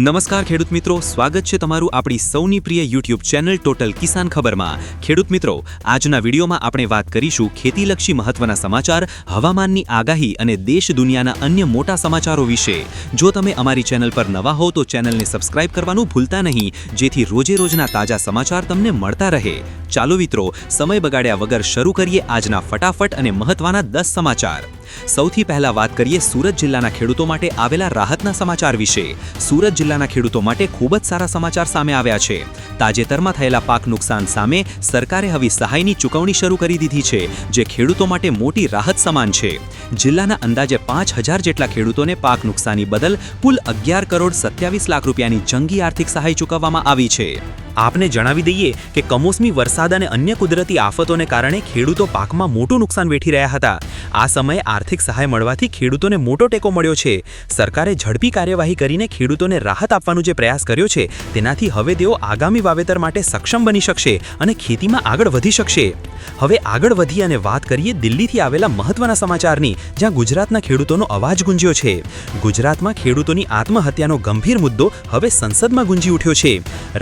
નમસ્કાર ખેડૂત મિત્રો, સ્વાગત છે તમારું આપણી સૌની પ્રિય યુટ્યુબ ચેનલ ટોટલ કિસાન ખબરમાં. ખેડૂત મિત્રો, આજના વિડીયોમાં આપણે વાત કરીશું ખેતીલક્ષી મહત્વના સમાચાર, હવામાનની આગાહી અને દેશ દુનિયાના અન્ય મોટા સમાચારો વિશે. જો તમે અમારી ચેનલ પર નવા હો તો ચેનલને સબસ્ક્રાઇબ કરવાનું ભૂલતા નહીં, જેથી રોજે રોજના તાજા સમાચાર તમને મળતા રહે. ચાલો મિત્રો, સમય બગાડ્યા વગર શરૂ કરીએ આજના ફટાફટ અને મહત્વના દસ સમાચાર. સૌથી પહેલા વાત કરીએ સુરત જિલ્લાના ખેડૂતો માટે આવેલા રાહતના સમાચાર વિશે. સુરત જિલ્લાના ખેડૂતો માટે ખૂબ જ સારા સમાચાર સામે આવ્યા છે. તાજેતરમાં થયેલા પાક નુકસાન સામે સરકારે હવે સહાયની ચૂકવણી શરૂ કરી દીધી છે, જે ખેડૂતો માટે મોટી રાહત સમાન છે. જિલ્લાના અંદાજે પાંચ હજાર જેટલા ખેડૂતોને પાક નુકસાની બદલ કુલ અગિયાર કરોડ સત્યાવીસ લાખ રૂપિયાની જંગી આર્થિક સહાય ચૂકવવામાં આવી છે. આપને જણાવી દઈએ કે કમોસમી વરસાદ અને અન્ય કુદરતી આફતોને કારણે ખેડૂતો પાકમાં મોટું નુકસાન વેઠી રહ્યા હતા. આ સમયે આર્થિક સહાય મળવાથી ખેડૂતોને મોટો ટેકો મળ્યો છે. સરકારે ઝડપી કાર્યવાહી કરીને ખેડૂતોને રાહત આપવાનો જે પ્રયાસ કર્યો છે, તેનાથી હવે તેઓ આગામી વાવેતર માટે સક્ષમ બની શકશે અને ખેતીમાં આગળ વધી શકશે. હવે આગળ વધી અને વાત કરીએ દિલ્હીથી આવેલા મહત્વના સમાચારની, જ્યાં ગુજરાતના ખેડૂતોનો અવાજ ગુંજ્યો છે. ગુજરાતમાં ખેડૂતોની આત્મહત્યાનો ગંભીર મુદ્દો હવે સંસદમાં ગુંજી ઉઠ્યો છે.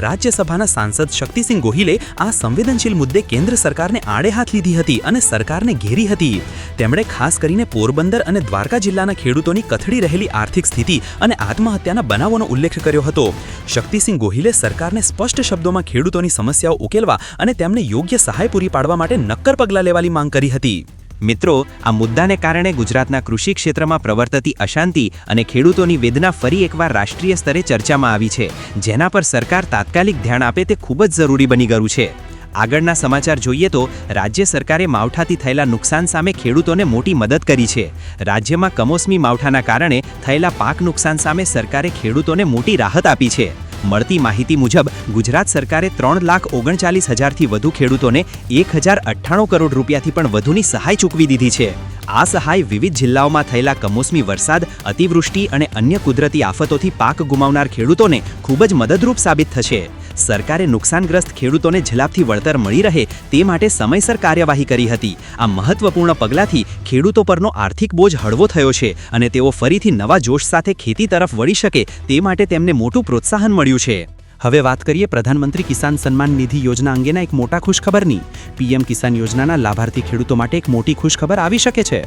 રાજ્યસભાના સાંસદ શક્તિસિંહ ગોહિલે આ સંવેદનશીલ મુદ્દે કેન્દ્ર સરકારને આડે હાથ લીધી હતી અને સરકારને ઘેરી હતી. તેમણે ખાસ કરીને પોરબંદર અને દ્વારકા જિલ્લાના ખેડૂતોની કથળી રહેલી આર્થિક સ્થિતિ અને આત્મહત્યાના બનાવોનો ઉલ્લેખ કર્યો હતો. શક્તિસિંહ ગોહિલે સરકારને સ્પષ્ટ શબ્દોમાં ખેડૂતોની સમસ્યાઓ ઉકેલવા અને તેમને યોગ્ય સહાય પૂરી પાડવા માટે નક્કર પગલાં લેવાની માંગ કરી હતી. મિત્રો, આ મુદ્દાને કારણે ગુજરાતના કૃષિ ક્ષેત્રમાં પ્રવર્તતી અશાંતિ અને ખેડૂતોની વેદના ફરી એકવાર રાષ્ટ્રીય સ્તરે ચર્ચામાં આવી છે. જેના પર સરકાર તાત્કાલિક ધ્યાન આપે તે ખૂબ જ જરૂરી બની ગયું છે. આગળના સમાચાર જોઈએ તો રાજ્ય સરકારે માવઠાથી થયેલા નુકસાન સામે ખેડૂતોને મોટી મદદ કરી છે. રાજ્યમાં કમોસમી માવઠાના કારણે થયેલા પાક નુકસાન સામે સરકારે ખેડૂતોને મોટી રાહત આપી છે. મળતી માહિતી મુજબ, ગુજરાત સરકારે ત્રણ લાખ ઓગણચાલીસ હજારથી વધુ ખેડૂતોને એક હજાર અઠ્ઠાણું કરોડ રૂપિયાથી પણ વધુની સહાય ચૂકવી દીધી છે. આ સહાય વિવિધ જિલ્લાઓમાં થયેલા કમોસમી વરસાદ, અતિવૃષ્ટિ અને અન્ય કુદરતી આફતોથી પાક ગુમાવનાર ખેડૂતોને ખૂબ જ મદદરૂપ સાબિત થશે. સરકારે નુકસાનગ્રસ્ત ખેડૂતોને ઝલાપથી વળતર મળી રહે તે માટે સમયસર કાર્યવાહી કરી હતી. આ મહત્વપૂર્ણ પગલાંથી ખેડૂતો પરનો આર્થિક બોજ હળવો થયો છે અને તેઓ ફરીથી નવા જોશ સાથે ખેતી તરફ વળી શકે તે માટે તેમને મોટું પ્રોત્સાહન મળ્યું છે. હવે વાત કરીએ પ્રધાનમંત્રી કિસાન સન્માન નિધિ યોજના અંગેના એક મોટા ખુશખબરની. પીએમ કિસાન યોજનાના લાભાર્થી ખેડૂતો માટે એક મોટી ખુશખબર આવી શકે છે.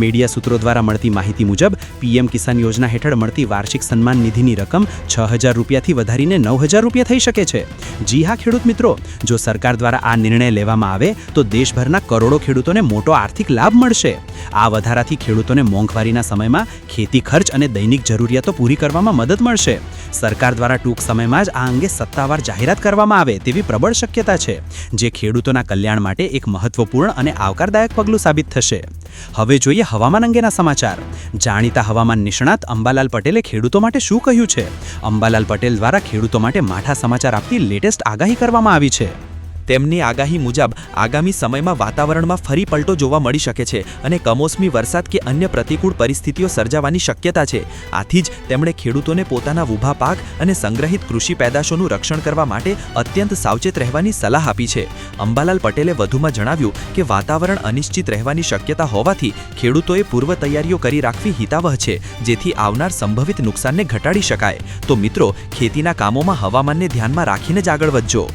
મીડિયા સૂત્રો દ્વારા મળતી માહિતી મુજબ, પીએમ કિસાન યોજના હેઠળ મળતી વાર્ષિક સન્માન નિધિની રકમ છ હજાર રૂપિયાથી વધારીને નવ હજાર રૂપિયા થઈ શકે છે. જી હા, ખેડૂત મિત્રો, જો સરકાર દ્વારા આ નિર્ણય લેવામાં આવે, તો દેશભરના કરોડો ખેડૂતોને મોટો આર્થિક લાભ મળશે. આ વધારાથી ખેડૂતોને મોંઘવારીના સમયમાં ખેતી ખર્ચ અને દૈનિક જરૂરિયાતો પૂરી કરવામાં મદદ મળશે. સરકાર દ્વારા ટૂંક સમયમાં જ આ અંગે સત્તાવાર જાહેરાત કરવામાં આવે તેવી પ્રબળ શક્યતા છે, જે ખેડૂતોના કલ્યાણ માટે એક મહત્વપૂર્ણ અને આવકારદાયક પગલું સાબિત થશે. હવે જોઈએ હવામાન અંગેના સમાચાર. જાણીતા હવામાન નિષ્ણાત અંબાલાલ પટેલે ખેડૂતો માટે શું કહ્યું છે? અંબાલાલ પટેલ દ્વારા ખેડૂતો માટે માઠા સમાચાર આપતી લેટેસ્ટ આગાહી કરવામાં આવી છે. તેમની આગાહી મુજબ આગામી સમયમાં વાતાવરણમાં ફરી પલટો જોવા મળી શકે છે અને કમોસમી વરસાદ કે અન્ય પ્રતિકૂળ પરિસ્થિતિઓ સર્જાવાની શક્યતા છે. આથી જ તેમણે ખેડૂતોને પોતાના ઊભા પાક અને સંગ્રહિત કૃષિ પેદાશોનું રક્ષણ કરવા માટે અત્યંત સાવચેત રહેવાની સલાહ આપી છે. અંબાલાલ પટેલે વધુમાં જણાવ્યું કે વાતાવરણ અનિશ્ચિત રહેવાની શક્યતા હોવાથી ખેડૂતોએ પૂર્વ તૈયારીઓ કરી રાખવી હિતાવહ છે, જેથી આવનાર સંભવિત નુકસાનને ઘટાડી શકાય. તો મિત્રો, ખેતીના કામોમાં હવામાનને ધ્યાનમાં રાખીને જ આગળ વધજો.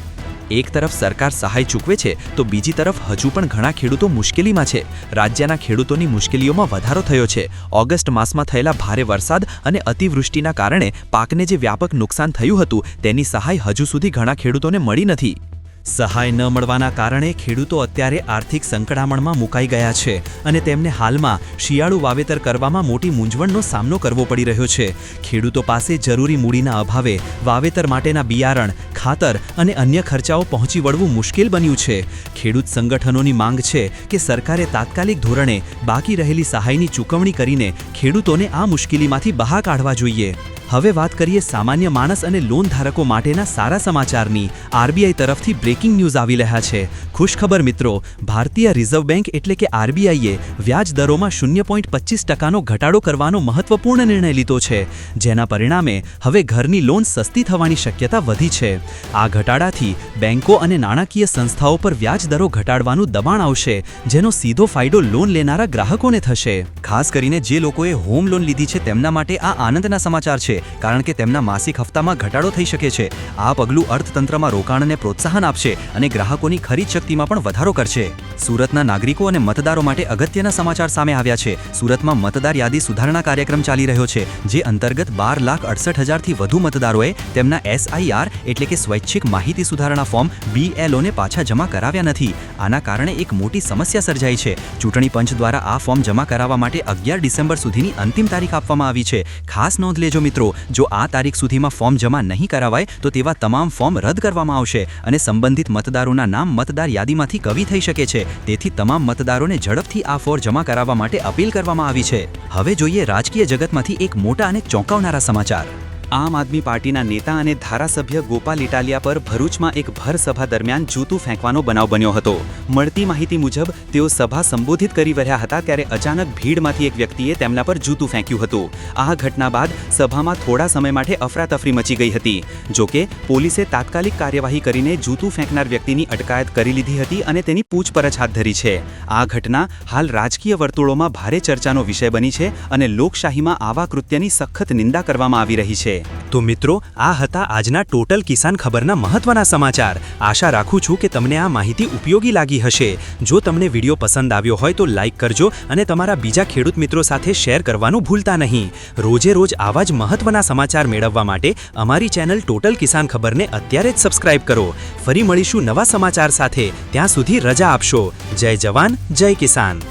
એક તરફ સરકાર સહાય ચૂકવે છે, તો બીજી તરફ હજુ પણ ઘણા ખેડૂતો મુશ્કેલીમાં છે. રાજ્યના ખેડૂતોની મુશ્કેલીઓમાં વધારો થયો છે. ઓગસ્ટ માસમાં થયેલા ભારે વરસાદ અને અતિવૃષ્ટિના કારણે પાકને જે વ્યાપક નુકસાન થયું હતું, તેની સહાય હજુ સુધી ઘણા ખેડૂતોને મળી નથી. સહાય ન મળવાના કારણે ખેડૂતો અત્યારે આર્થિક સંકળામણમાં મુકાઈ ગયા છે અને તેમને હાલમાં શિયાળુ વાવેતર કરવામાં મોટી મૂંઝવણનો સામનો કરવો પડી રહ્યો છે. ખેડૂતો પાસે જરૂરી મૂડીના અભાવે વાવેતર માટેના બિયારણ, ખાતર અને અન્ય ખર્ચાઓ પહોંચી વળવું મુશ્કેલ બન્યું છે. ખેડૂત સંગઠનોની માંગ છે કે સરકારે તાત્કાલિક ધોરણે બાકી રહેલી સહાયની ચૂકવણી કરીને ખેડૂતોને આ મુશ્કેલીમાંથી બહાર કાઢવા જોઈએ. હવે વાત કરીએ સામાન્ય માણસ અને લોન ધારકો માટેના સારા સમાચારની. આરબીઆઈ તરફથી બ્રેકિંગ ન્યૂઝ આવી રહ્યા છે. ખુશખબર મિત્રો, ભારતીય રિઝર્વ બેંક એટલે કે આરબીઆઈએ વ્યાજ દરોમાં શૂન્ય પોઈન્ટ પચીસ ટકાનો ઘટાડો કરવાનો મહત્વપૂર્ણ નિર્ણય લીધો છે. જેના પરિણામે હવે ઘરની લોન સસ્તી થવાની શક્યતા વધી છે. આ ઘટાડાથી બેંકો અને નાણાકીય સંસ્થાઓ પર વ્યાજ દરો ઘટાડવાનું દબાણ આવશે, જેનો સીધો ફાયદો લોન લેનારા ગ્રાહકોને થશે. ખાસ કરીને જે લોકોએ હોમ લોન લીધી છે તેમના માટે આ આનંદના સમાચાર છે. કારણ કે તેમના માસિક હપ્તામાં ઘટાડો થઈ શકે છે. આ પગલું અર્થતંત્રમાં રોકાણને પ્રોત્સાહન આપશે અને ગ્રાહકોની ખરીદ શક્તિમાં પણ વધારો કરશે. સુરતના નાગરિકો અને મતદારો માટે અગત્યના સમાચાર સામે આવ્યા છે. સુરતમાં મતદાર યાદી સુધારણા કાર્યક્રમ ચાલી રહ્યો છે, જે અંતર્ગત બાર લાખ અડસઠ હજારથી વધુ મતદારોએ તેમના એસઆઈઆર એટલે કે સ્વૈચ્છિક માહિતી સુધારણા ફોર્મ બીએલઓને પાછા જમા કરાવ્યા નથી. આના કારણે એક મોટી સમસ્યા સર્જાઈ છે. ચૂંટણી પંચ દ્વારા આ ફોર્મ જમા કરાવવા માટે અગિયાર ડિસેમ્બર સુધીની અંતિમ તારીખ આપવામાં આવી છે. ખાસ નોંધ લેજો મિત્રો જો આ તારીખ સુધીમાં ફોર્મ જમા નહીં કરાવાય, તો તેવા તમામ ફોર્મ રદ કરવામાં આવશે અને સંબંધિત મતદારોના નામ મતદાર યાદીમાંથી કવી થઈ શકે છે. તેથી તમામ મતદારોને ઝડપથી આ ફોર્મ જમા કરાવવા માટે અપીલ કરવામાં આવી છે. હવે જોઈએ રાજકીય જગતમાંથી એક મોટા અને ચોંકાવનારા સમાચાર. આમ આદમી પાર્ટીના નેતા અને ધારાસભ્ય ગોપાલ ઇટાલિયા પર ભરૂચમાં એક ભર સભા દરમિયાન જૂતું ફેંકવાનો બનાવ બન્યો હતો. મળતી માહિતી મુજબ, તેઓ સભા સંબોધિત કરી રહ્યા હતા ત્યારે અચાનક ભીડમાંથી એક વ્યક્તિએ તેમના પર જૂતું ફેંક્યું હતું. આ ઘટના બાદ સભામાં થોડા સમય માટે અફરાતફરી મચી ગઈ હતી. જોકે પોલીસે તાત્કાલિક કાર્યવાહી કરીને જૂતું ફેંકનાર વ્યક્તિની અટકાયત કરી લીધી હતી અને તેની પૂછપરછ હાથ ધરી છે. આ ઘટના હાલ રાજકીય વર્તુળોમાં ભારે ચર્ચાનો વિષય બની છે અને લોકશાહીમાં આવા કૃત્યની સખત નિંદા કરવામાં આવી રહી છે. તો મિત્રો, આ હતા આજના ટોટલ કિસાન ખબરના મહત્વના સમાચાર. આશા રાખું છું કે તમને આ માહિતી ઉપયોગી લાગી હશે. જો તમને વીડિયો પસંદ આવ્યો હોય તો લાઇક કરજો અને તમારા બીજા ખેડૂત મિત્રો સાથે શેર કરવાનું ભૂલતા નહીં. રોજે રોજ આવા જ મહત્વના સમાચાર મેળવવા માટે અમારી ચેનલ ટોટલ કિસાન ખબરને અત્યારે જ સબસ્ક્રાઇબ કરો. ફરી મળીશું નવા સમાચાર સાથે. ત્યાં સુધી રજા આપશો. જય જવાન, જય કિસાન.